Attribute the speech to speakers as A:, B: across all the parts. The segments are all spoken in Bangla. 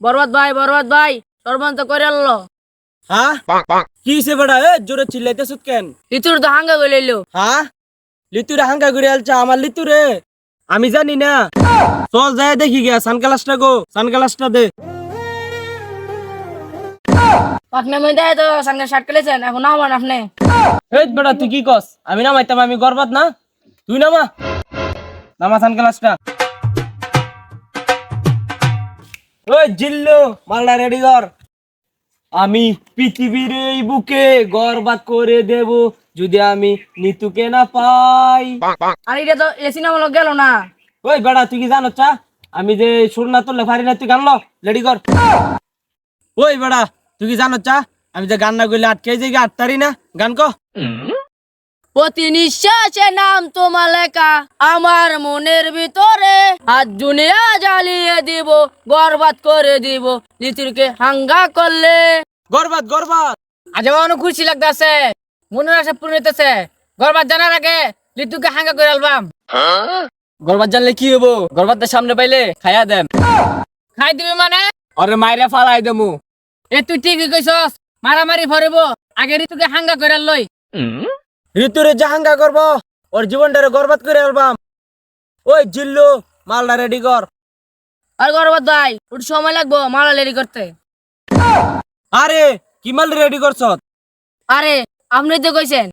A: বরবাদ ভাই বরবাদ ভাই সর্বন্ত করে আনলো।
B: হ্যাঁ? কি বেটা এ জোরে চিল্লাইতেছ কেন?
A: লিচুর তো হাঙ্গা করে লইলো
B: হ্যাঁ? লিতুরে হাঙ্গা করে আলছা আমার লিতুরে আমি জানি না। চল যায় দেখি গিয়া সানগ্লাসটা গো সানগ্লাসটা দে।
A: দেয় তো সঙ্গে শার্ট কেলেছেন? এখন নামান আপনি।
B: এই বেটা তুই কি কস? আমি নামাইতাম আমি গর্বাত না? তুই নামা। নামা সানগ্লাসটা। ওই জিল্লু মালটা রেডি কর। আমি পৃথিবীর এই বুকে গর্বাত করে দেব যদি আমি নিতুকে না পাই।
A: আর এটা তো এ সিনেমা লোক গেল না।
B: ওই বেড়া তুই কি জানো চা? আমি যে সুর না তুললে পারি না তুই গান লো রেডি কর। ওই বেড়া তুই কি জানো চা? আমি যে গান না করলে আটকে যাই আটতারি না গান ক।
A: প্রতি নিঃশ্বাসে নাম তোমার লেখা। আমার মনের ভিতরে আজ দুনিয়া জ্বালিয়ে দিব বরবাদ করে দিব। লিচুরকে হাঙ্গা করলে।
B: গর্বাত গর্বাত
A: আজ আমার অনেক খুশি লাগতেছে। মনের আশা পূরণ হইতেছে। বরবাদ জানার আগে লিচুকে হাঙ্গা করে আলবাম
B: গর্বাত জানলে কি হব গর্বাতের সামনে পাইলে খাইয়া দেন।
A: খাই দিবি মানে?
B: আরে মাইরে ফালাই দেমু।
A: এ তুই ঠিকই কইছস। মারামারি ভরিব। আগে ঋতুকে হাঙ্গা করে লই।
B: ঋতুরে জাহাঙ্গা করব ওর জীবনটারে গর্বাত করে আলবাম। ওই জিল্লু মালটা রেডি কর।
A: আর গরবাদ ভাই ওর সময় লাগবো মালা রেডি করতে।
B: আরে কি মাল রেডি করছ?
A: আরে আপনি তো কইছেন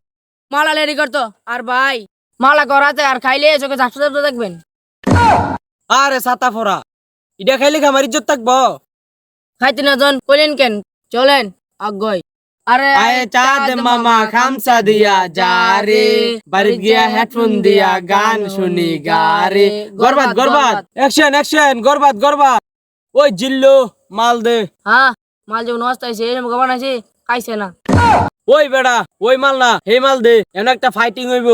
A: মালা রেডি করতো। আর ভাই মালা করাতে আর খাইলে চোখে ঝাপসা ঝাপসা দেখবেন।
B: আরে সাতা ফোরা। এটা খাইলে আমার ইজ্জত থাকব?
A: খাইতে না জন কইলেন কেন? চলেন
B: আয়ে চাঁদ মামা খামসা দিয়া যা রে বাড়ি গিয়া হেডফোন দিয়া গান শুনি গারে গরবাত গরবাত অ্যাকশন অ্যাকশন গরবাত গরবাত ওই জিল্লু মাল দে
A: হ্যাঁ মাল যখন অস্তাইছে এরকম বানাইছি খাইছে না
B: ওই বেড়া ওই মাল না হে মাল দে এমন একটা ফাইটিং হইব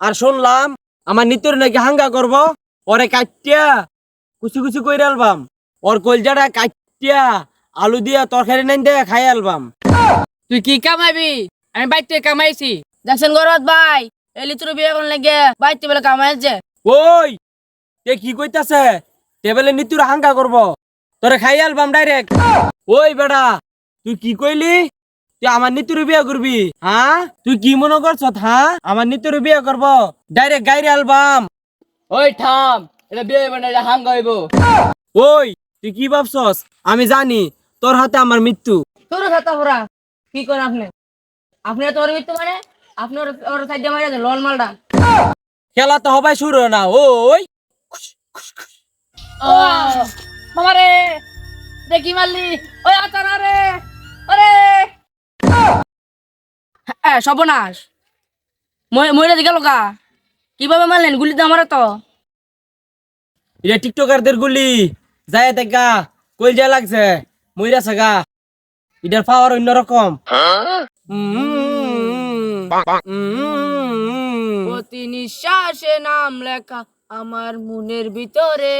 B: আর শুনলাম আমার নিতর নাকি হাঙ্গা করব ওরে কাটিয়া কুচি কুচি কইরা আলবাম ওর কলজাটা কাটিয়া আলু দিয়া তরকারি নাইন দিয়ে খাই আলবাম
A: তুই কি কামাইবি আমি বাইতে কামাইছি। দেখছেন গরবাদ ভাই। এই লিচুর বিয়ে কোন লাগে বাইতে বলে কামাইছে।
B: ওই তে কি কইতাছে? টেবিলে নিতুর হাঙ্গা করব। তোরে খাই আলবাম ডাইরেক্ট। ওই বেড়া তুই কি কইলি? তুই আমার নিতুর বিয়ে করবি হ্যাঁ? তুই কি মনে করছ হ্যাঁ? আমার নিতুর বিয়ে করব। ডাইরেক্ট গাইরে আলবাম ওই থাম এটা বিয়ে মানে এটা হাঙ্গা হইব। ওই তুই কি ভাবছস? আমি জানি তোর হাতে আমার মৃত্যু।
A: তোর খাতা ভরা কি করেন আপনি? আপনি তোর মৃত্যু মানে আপনি ওর- ওর সাইডে মারিয়া দেন লল মালটা
B: খেলা তো হবাই শুরু না ওই।
A: মামা রে দেখি মারলি। ওই আচার রে ওরে। হ্যাঁ সর্বনাশ। মহিলা দিকে লোকা কীভাবে মারলেন? গুলিতে আমার তো।
B: এটা টিকটকারদের গুলি। যায় দেখা কইল যা লাগছে। মইরা সাগা এটার পাওয়ার অন্যরকম
A: প্রতি নিঃশ্বাসে নাম লেখা আমার মনের ভিতরে।